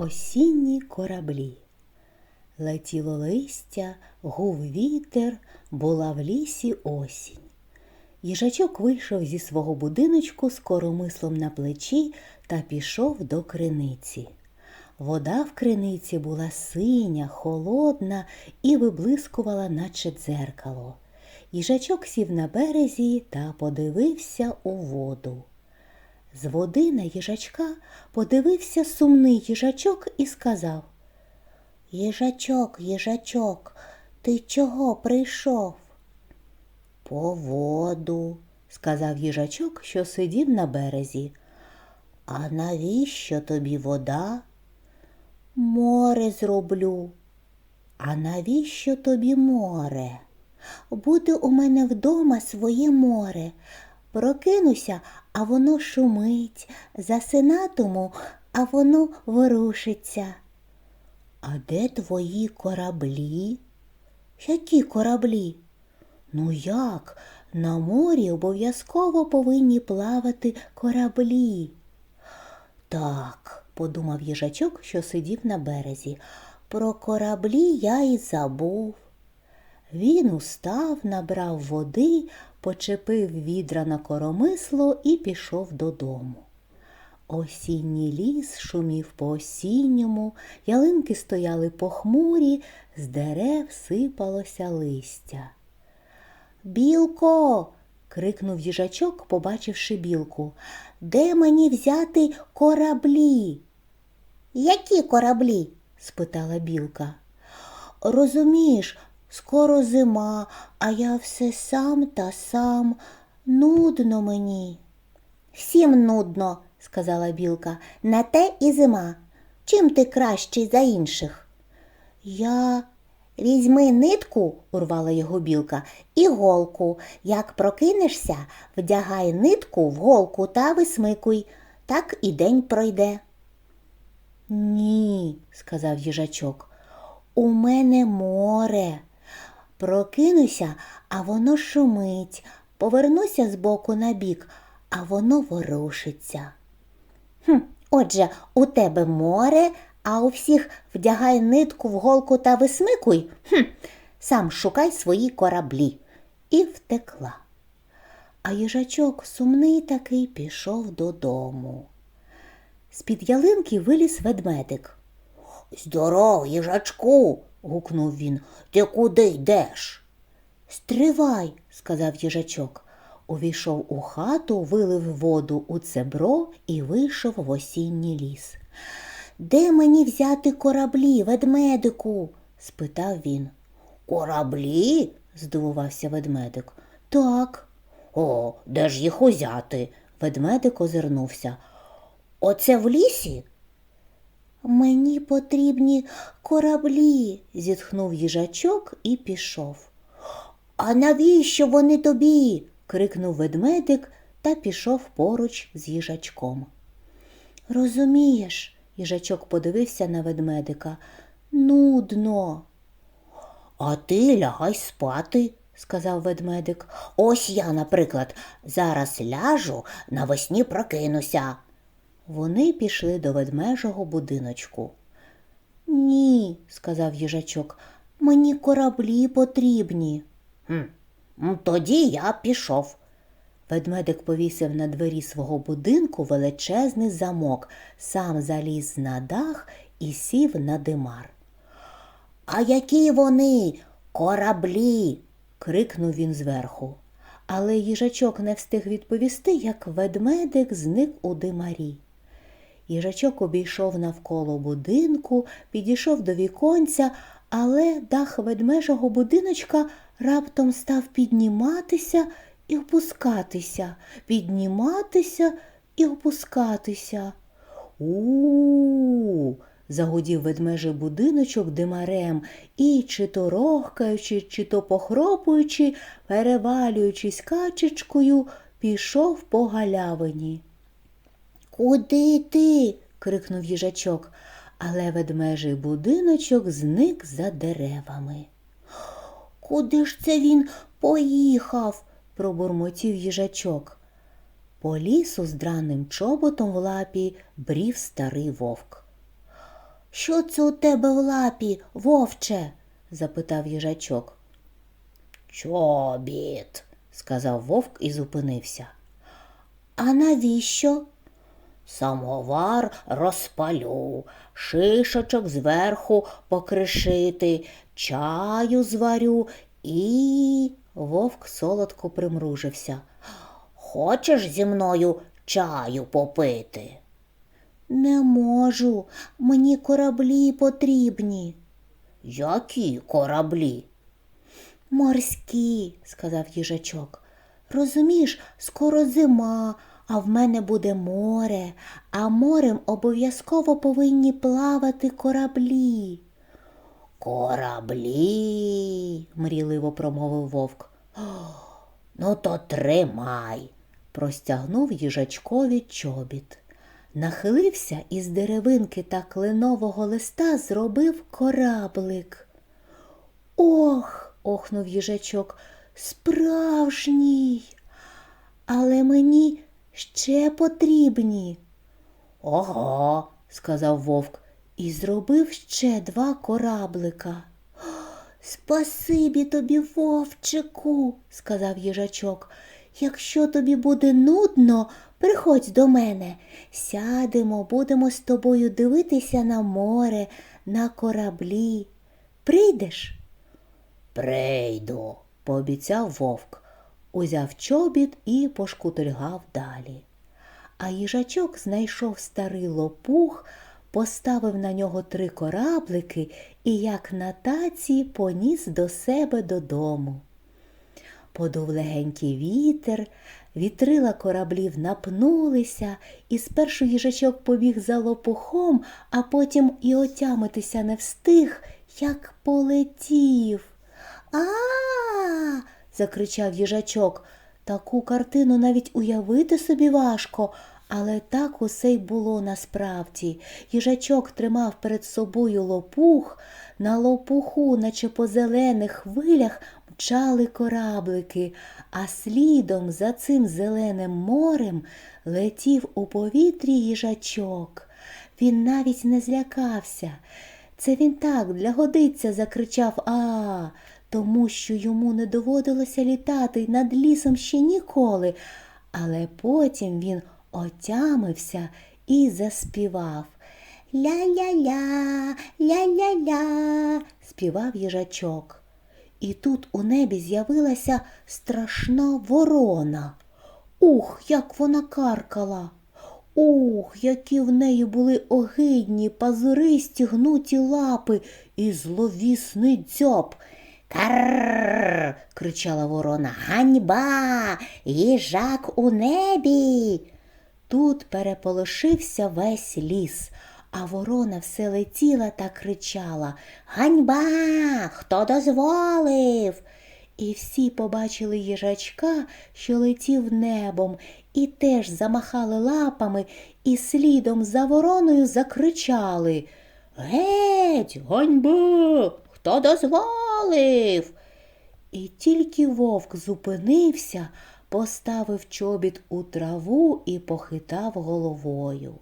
Осінні кораблі. Летіло листя, гув вітер, була в лісі осінь. Їжачок вийшов зі свого будиночку з коромислом на плечі та пішов до криниці. Вода в криниці була синя, холодна і виблискувала, наче дзеркало. Їжачок сів на березі та подивився у воду. З води на їжачка подивився сумний їжачок і сказав Їжачок, їжачок, ти чого прийшов? По воду, сказав їжачок, що сидів на березі. А навіщо тобі вода? Море зроблю. А навіщо тобі море? Буде у мене вдома своє море. Прокинуся, а воно шумить, засинатиму, а воно ворушиться. А де твої кораблі? Які кораблі? Ну як? На морі обов'язково повинні плавати кораблі. Так, подумав їжачок, що сидів на березі. Про кораблі я й забув. Він устав, набрав води, почепив відра на коромисло і пішов додому. Осінній ліс шумів по осінньому, ялинки стояли похмурі, з дерев сипалося листя. Білко. крикнув їжачок, побачивши білку. Де мені взяти кораблі? Які кораблі? спитала білка. Розумієш, скоро зима, а я все сам та сам. Нудно мені. Всім нудно, сказала білка, на те і зима. Чим ти кращий за інших? Я візьми нитку, урвала його білка, і голку. Як прокинешся, вдягай нитку в голку та висмикуй, так і день пройде. Ні, сказав їжачок, у мене море. Прокинуся, а воно шумить, повернуся з боку на бік, а воно ворушиться. Хм, Отже, у тебе море, а у всіх вдягай нитку в голку та висмикуй. Хм, Сам шукай свої кораблі. І втекла. А їжачок сумний такий пішов додому. З-під ялинки виліз ведмедик. Здоров, їжачку. Гукнув він. Ти куди йдеш? Стривай, сказав їжачок. Увійшов у хату, вилив воду у цебро і вийшов в осінній ліс. Де мені взяти кораблі, ведмедику? спитав він. Кораблі? здивувався ведмедик. Так. О, де ж їх узяти? Ведмедик озирнувся. Оце в лісі? Мені потрібні кораблі, зітхнув їжачок і пішов. А навіщо вони тобі? крикнув ведмедик та пішов поруч з їжачком. Розумієш, їжачок подивився на ведмедика. Нудно. А ти лягай спати, сказав ведмедик. Ось я, наприклад, зараз ляжу, навесні прокинуся. Вони пішли до ведмежого будиночку. Ні, сказав їжачок, мені кораблі потрібні. «Хм, Тоді я пішов. Ведмедик повісив на двері свого будинку величезний замок, сам заліз на дах і сів на димар. А які вони кораблі? крикнув він зверху. Але їжачок не встиг відповісти, як ведмедик зник у димарі. Їжачок обійшов навколо будинку, підійшов до віконця, але дах ведмежого будиночка раптом став підніматися і опускатися, підніматися і опускатися. У-у-у, загудів ведмежий будиночок димарем і, чи то рохкаючи, чи то похропуючи, перевалюючись качечкою, пішов по галявині. Куди ти? крикнув їжачок, але ведмежий будиночок зник за деревами. Куди ж це він поїхав? пробурмотів їжачок. По лісу з драним чоботом в лапі брів старий вовк. Що це у тебе в лапі, вовче? запитав їжачок. Чобіт, сказав вовк і зупинився. А навіщо? Самовар розпалю, шишочок зверху покришити, чаю зварю і. Вовк солодко примружився. Хочеш зі мною чаю попити? Не можу, мені кораблі потрібні. Які кораблі? Морські, сказав їжачок. Розумієш, скоро зима, а в мене буде море, а морем обов'язково повинні плавати кораблі. Кораблі, мрійливо промовив вовк. Ну, то тримай, простягнув їжачкові чобіт. Нахилився і з деревинки та кленового листа зробив кораблик. Ох, охнув їжачок, справжній. Але мені ще потрібні. Ого, сказав вовк і зробив ще два кораблика. Спасибі тобі, вовчику, сказав їжачок. Якщо тобі буде нудно, приходь до мене. Сядемо, будемо з тобою дивитися на море, на кораблі. Прийдеш? Прийду, пообіцяв вовк, узяв чобіт і пошкутильгав далі. А їжачок знайшов старий лопух, поставив на нього три кораблики і, як на таці, поніс до себе додому. Подув легенький вітер, вітрила кораблів напнулися, і спершу їжачок побіг за лопухом, а потім і отямитися не встиг, як полетів. А. закричав їжачок. Таку картину навіть уявити собі важко, але так усе й було насправді. Їжачок тримав перед собою лопух, на лопуху, наче по зелених хвилях, мчали кораблики, а слідом за цим зеленим морем летів у повітрі їжачок. Він навіть не злякався. Це він так для годиться закричав А, тому що йому не доводилося літати над лісом ще ніколи, але потім він отямився і заспівав. Ля-ля-ля, ля-ля-ля, співав їжачок. І тут у небі з'явилася страшна ворона. Ух, як вона каркала. Ух, які в неї були огидні, пазуристі гнуті лапи і зловісний дзьоб. Карр. кричала ворона. Ганьба, їжак у небі. Тут переполошився весь ліс, а ворона все летіла та кричала Ганьба, хто дозволив? І всі побачили їжачка, що летів небом, і теж замахали лапами і слідом за вороною закричали Геть, ганьба, хто дозволив? І тільки вовк зупинився, поставив чобіт у траву і похитав головою.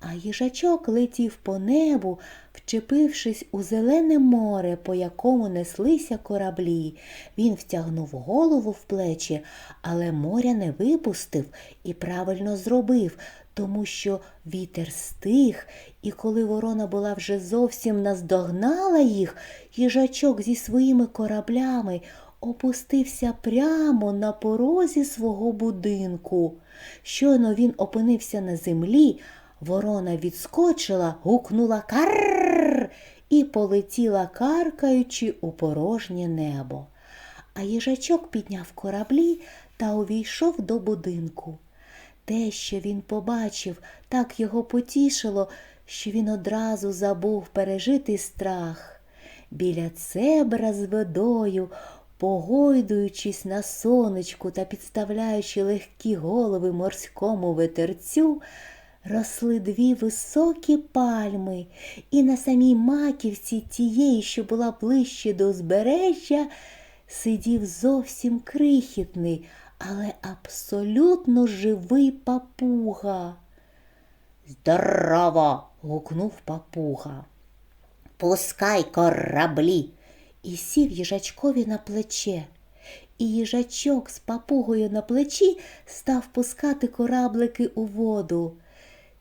А їжачок летів по небу, вчепившись у зелене море, по якому неслися кораблі. Він втягнув голову в плечі, але моря не випустив і правильно зробив, тому що вітер стих, і коли ворона була вже зовсім наздогнала їх, їжачок зі своїми кораблями опустився прямо на порозі свого будинку. Щойно він опинився на землі, ворона відскочила, гукнула карр і полетіла, каркаючи у порожнє небо. А їжачок підняв кораблі та увійшов до будинку. Те, що він побачив, так його потішило, що він одразу забув пережити страх. Біля цебра з водою, погойдуючись на сонечку та підставляючи легкі голови морському ветерцю, росли дві високі пальми, і на самій маківці тієї, що була ближче до узбережжя, сидів зовсім крихітний, але абсолютно живий папуга. Здорово. гукнув папуга. Пускай кораблі. І сів їжачкові на плече. І їжачок з папугою на плечі став пускати кораблики у воду.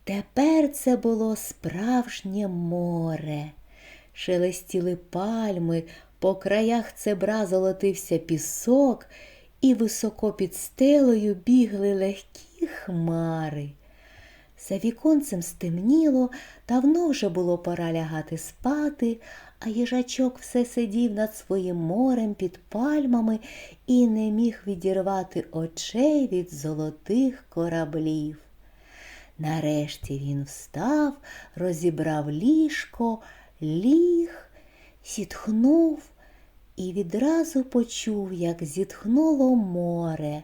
Тепер це було справжнє море. Шелестіли пальми, по краях цебра золотився пісок, і високо під стелею бігли легкі хмари. За віконцем стемніло, давно вже було пора лягати спати, а їжачок все сидів над своїм морем під пальмами і не міг відірвати очей від золотих кораблів. Нарешті він встав, розібрав ліжко, ліг, зітхнув і відразу почув, як зітхнуло море,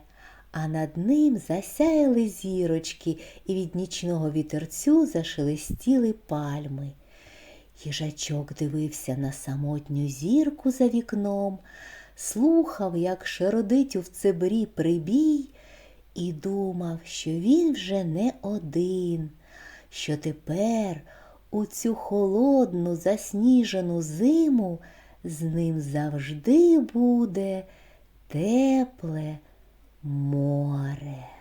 а над ним засяяли зірочки, і від нічного вітерцю зашелестіли пальми. Їжачок дивився на самотню зірку за вікном, слухав, як шеродить у цебрі прибій, і думав, що він вже не один, що тепер у цю холодну засніжену зиму з ним завжди буде тепле море.